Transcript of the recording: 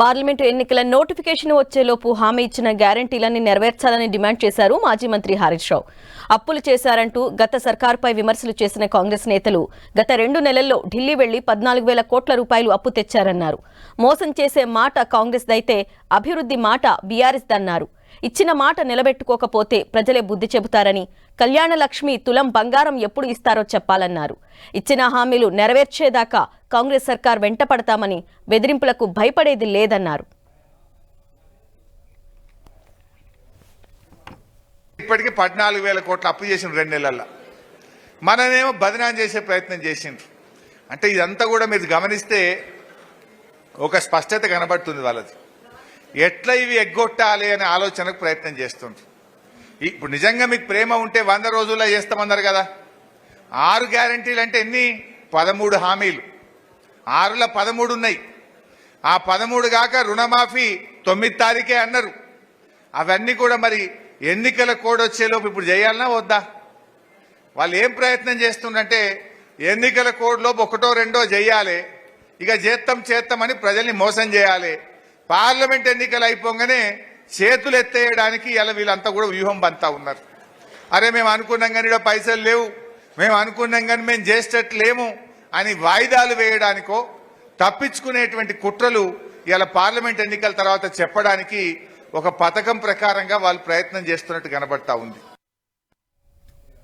Parliament ఎన్నికల notification వచ్చేలోపు హామీ ఇచ్చిన గ్యారంటీలన్నీ నెరవేర్చాలని డిమాండ్ చేశారు మాజీ మంత్రి హరీష్ రావు. అప్పులు చేశారంటూ గత సర్కారుపై విమర్శలు చేసిన కాంగ్రెస్ నేతలు గత రెండు నెలల్లో ఢిల్లీ వెళ్ళి పద్నాలుగు వేల కోట్ల రూపాయలు అప్పు తెచ్చారన్నారు. మోసం చేసే మాట కాంగ్రెస్ దైతే అభివృద్ధి మాట బీఆర్ఎస్ దన్నారు. ఇచ్చిన మాట నిలబెట్టుకోకపోతే ప్రజలే బుద్ధి చెబుతారని కళ్యాణ లక్ష్మి తులం బంగారం ఎప్పుడు ఇస్తారో చెప్పాలన్నారు. ఇచ్చిన హామీలు నెరవేర్చేదాకా కాంగ్రెస్ సర్కార్ వెంటపడతామని బెదిరింపులకు భయపడేది లేదన్నారు. ఇప్పటికీ పద్నాలుగు వేల కోట్లు అప్పు చేసిండ్రు రెండు నెలల్లో. మననేమో బదనాం చేసే ప్రయత్నం చేసిండ్రు. అంటే ఇదంతా కూడా మీరు గమనిస్తే ఒక స్పష్టత కనబడుతుంది వాళ్ళది. ఎట్లా ఇవి ఎగ్గొట్టాలి అనే ఆలోచనకు ప్రయత్నం చేస్తుండ్రు. ఇప్పుడు నిజంగా మీకు ప్రేమ ఉంటే వంద రోజుల్లో చేస్తామన్నారు కదా. ఆరు గ్యారంటీలు అంటే ఎన్ని? పదమూడు హామీలు. ఆరుల పదమూడు ఉన్నాయి. ఆ పదమూడు కాక రుణమాఫీ తొమ్మిది తారీఖే అన్నారు. అవన్నీ కూడా మరి ఎన్నికల కోడ్ వచ్చేలోపు ఇప్పుడు చేయాలన్నా వద్దా? వాళ్ళు ఏం ప్రయత్నం చేస్తుండంటే ఎన్నికల కోడ్లోపు ఒకటో రెండో చేయాలి. ఇక చేత్తం చేత్తామని ప్రజల్ని మోసం చేయాలి. పార్లమెంట్ ఎన్నికలు అయిపోగానే చేతులు ఎత్తేయడానికి ఇలా వీళ్ళంతా కూడా వ్యూహం బంతా ఉన్నారు. అరే మేము అనుకున్నాం కానీ పైసలు లేవు. మేము అనుకున్నాం కానీ మేము చేసేటట్లేము అని వాయిదాలు వేయడానికో తప్పించుకునేటువంటి కుట్రలు ఇలా పార్లమెంట్ ఎన్నికల తర్వాత చెప్పడానికి ఒక పథకం ప్రకారంగా వాళ్ళు ప్రయత్నం చేస్తున్నట్టు కనబడతా ఉంది.